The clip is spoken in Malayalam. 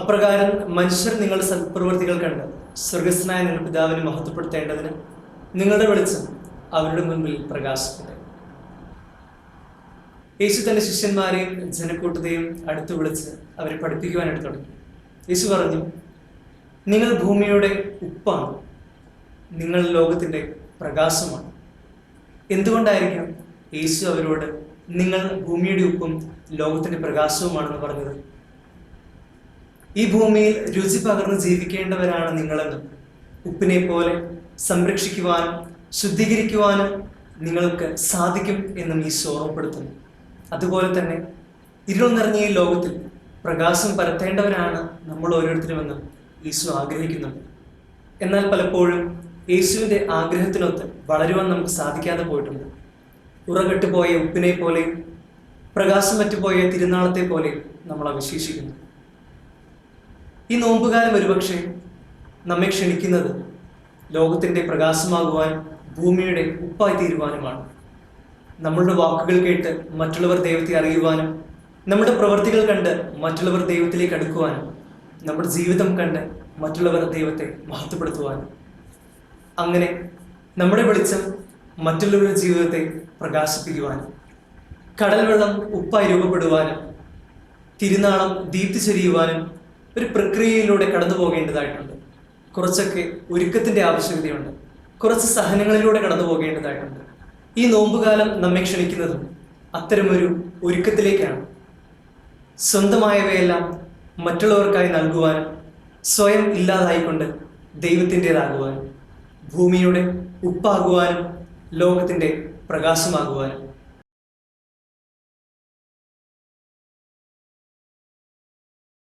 അപ്രകാരം മനുഷ്യർ നിങ്ങളുടെ സൽപ്രവൃത്തികൾ കണ്ട് സ്വർഗസ്നായ നിങ്ങൾ പിതാവിനെ മഹത്വപ്പെടുത്തേണ്ടതിന് നിങ്ങളുടെ വെളിച്ചം അവരുടെ മുൻപിൽ പ്രകാശിക്കട്ടെ. യേശു തന്റെ ശിഷ്യന്മാരെയും ജനക്കൂട്ടത്തെയും അടുത്തു വിളിച്ച് അവരെ പഠിപ്പിക്കുവാനായിട്ട് തുടങ്ങി. യേശു പറഞ്ഞു നിങ്ങൾ ഭൂമിയുടെ ഉപ്പാണ്. നിങ്ങൾ ലോകത്തിന്റെ പ്രകാശമാണ്. എന്തുകൊണ്ടായിരിക്കാം യേശു അവരോട് നിങ്ങൾ ഭൂമിയുടെ ഉപ്പും ലോകത്തിന്റെ പ്രകാശവുമാണെന്ന് പറഞ്ഞത്? ഈ ഭൂമിയിൽ രുചി പകർന്ന് ജീവിക്കേണ്ടവരാണ് നിങ്ങളെന്നും ഉപ്പിനെ പോലെ സംരക്ഷിക്കുവാനും ശുദ്ധീകരിക്കുവാനും നിങ്ങൾക്ക് സാധിക്കും എന്നും ഈശോ ഓർമ്മപ്പെടുത്തുന്നു. അതുപോലെ തന്നെ ഇരുൾ നിറഞ്ഞ ഈ ലോകത്തിൽ പ്രകാശം പരത്തേണ്ടവരാണ് നമ്മൾ ഓരോരുത്തരുമെന്നും ഈശോ ആഗ്രഹിക്കുന്നുണ്ട് എന്നാൽ പലപ്പോഴും യേശുവിന്റെ ആഗ്രഹത്തിനൊത്ത് വളരുവാൻ നമുക്ക് സാധിക്കാതെ പോയിട്ടുണ്ട്. ഉറകെട്ടുപോയ ഉപ്പിനെ പോലെയും പ്രകാശം മറ്റുപോയ തിരുനാളത്തെ പോലെയും നമ്മൾ അവശേഷിക്കുന്നു. ഈ നോമ്പുകാലം ഒരുപക്ഷെ നമ്മെ ക്ഷണിക്കുന്നത് ലോകത്തിന്റെ പ്രകാശമാകുവാൻ ഭൂമിയുടെ ഉപ്പായി തീരുവാനുമാണ്. നമ്മളുടെ വാക്കുകൾ കേട്ട് മറ്റുള്ളവർ ദൈവത്തെ അറിയുവാനും നമ്മുടെ പ്രവൃത്തികൾ കണ്ട് മറ്റുള്ളവർ ദൈവത്തിലേക്ക് അടുക്കുവാനും നമ്മുടെ ജീവിതം കണ്ട് മറ്റുള്ളവർ ദൈവത്തെ മഹത്വപ്പെടുത്തുവാനും. അങ്ങനെ നമ്മുടെ വെളിച്ചം മറ്റുള്ളവരുടെ ജീവിതത്തെ പ്രകാശിപ്പിക്കുവാനും കടൽ വെള്ളം ഉപ്പായി രൂപപ്പെടുവാനും തിരുനാളം ദീപ്തി ചൊരിയുവാനും ഒരു പ്രക്രിയയിലൂടെ കടന്നു പോകേണ്ടതായിട്ടുണ്ട്. കുറച്ചൊക്കെ ഒരുക്കത്തിന്റെ ആവശ്യകതയുണ്ട്. കുറച്ച് സഹനങ്ങളിലൂടെ കടന്നു പോകേണ്ടതായിട്ടുണ്ട്. ഈ നോമ്പുകാലം നമ്മെ ക്ഷണിക്കുന്നതും അത്തരമൊരു ഒരുക്കത്തിലേക്കാണ്. സ്വന്തമായവയെല്ലാം മറ്റുള്ളവർക്കായി നൽകുവാനും സ്വയം ഇല്ലാതായിക്കൊണ്ട് ദൈവത്തിന്റെതാകുവാനും ഭൂമിയുടെ ഉപ്പാകുവാനും ലോകത്തിന്റെ പ്രകാശമാകുവാനും